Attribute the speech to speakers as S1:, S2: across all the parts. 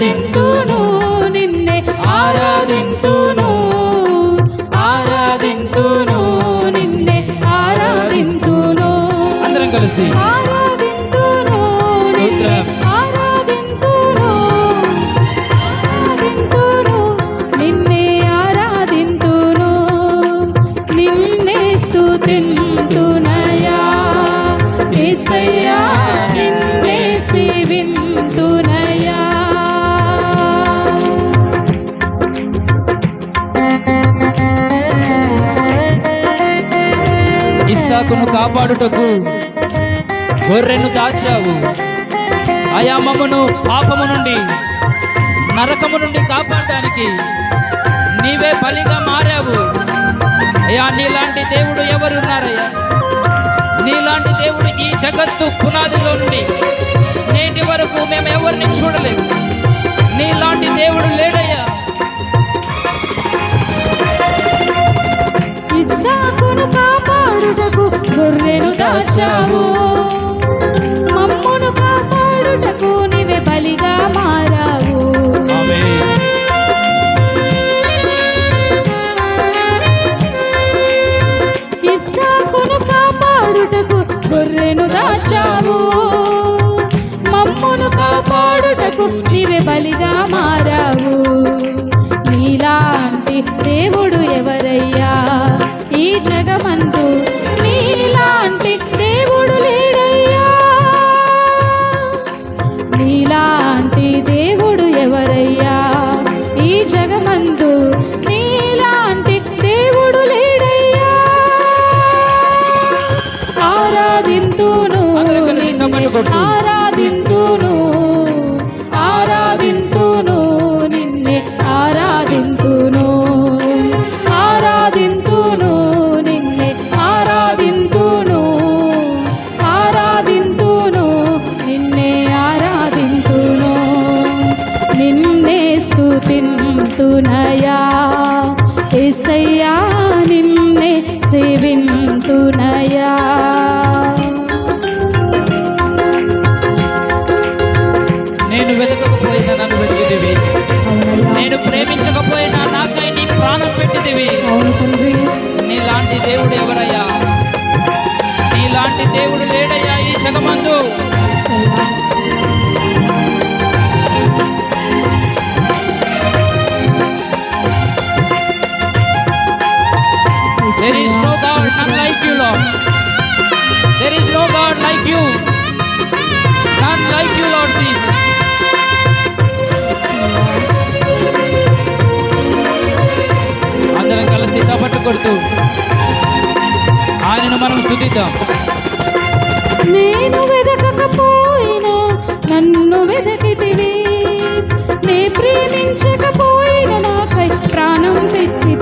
S1: ఆరాధింతును నిన్నే ఆరాధింతును ఆరాధింతును నిన్నే ఆరాధింతును.
S2: అందరం కలిసి.
S1: ఆరాధింతును నిన్నే ఆరాధింతును ఆరాధింతును నిన్నే
S2: ఇస్సాకును కాపాడుటకు గొర్రెను దాచావు. ఆయా మమ్మను పాపము నుండి నరకము నుండి కాపాడడానికి నీవే బలిగా మారావు. అయ్యా నీలాంటి దేవుడు ఎవరు ఉన్నారయ్యా? నీలాంటి దేవుడు ఈ జగత్తు పునాదిలో నుండి నేటి వరకు మేము ఎవరిని చూడలేము. నీలాంటి దేవుడు లేడయ్యా. కొట్టు.
S1: ఆరాధింతును ఆరాధింతును నిన్నే ఆరాధింతును. ఆరాధింతును నిన్నే ఆరాధింతును. ఆరాధింతును నిన్నే ఆరాధింతును. నిన్నే స్తుతింతునయా
S2: వెతకకపోయినా నన్ను వెతికిదివి నేను ప్రేమించకపోయినా నాకై నీ ప్రాణం పెట్టిదివి నీలాంటి దేవుడు ఎవరయ్యా నీలాంటి దేవుడు లేడయ్యా ఈ జగమందు There is no God none like you, Lord. There is no God like you. None like you, Lord Jesus. అందరం కలిసి చప్పట్లు కొడుతూ ఆయనను మనం స్థుతిద్దాం.
S1: నేను వెదకపోయినా నన్ను వెదకితివి. నే ప్రేమించకపోయినా నాకై ప్రాణం పెట్టి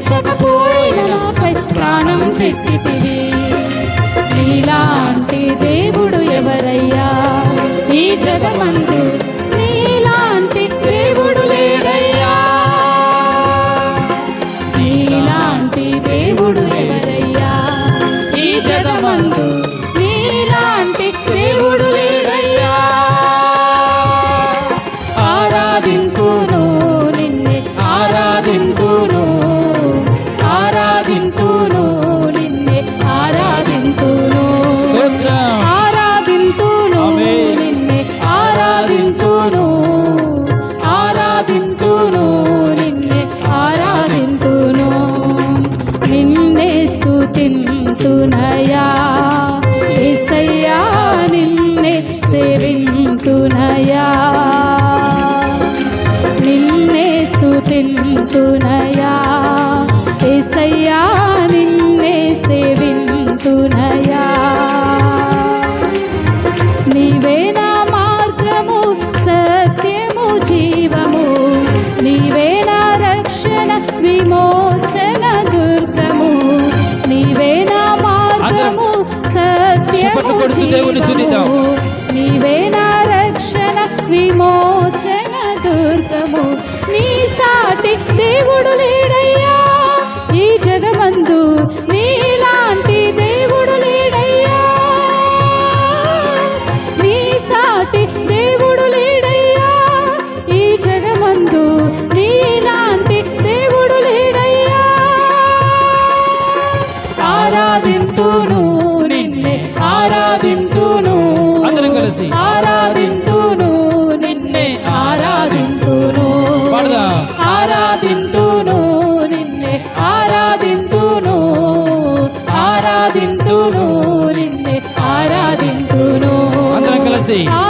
S1: ప్రేమించకపోయినా నాకై ప్రాణం పెట్టితివి. నీలాంటి దేవుడు ఎవరయ్యా? ఈ జగమంది స్తుతింతునయా నీ సాటి దేవుడు లేడయ్యా. ఈ జగమందు
S2: 自。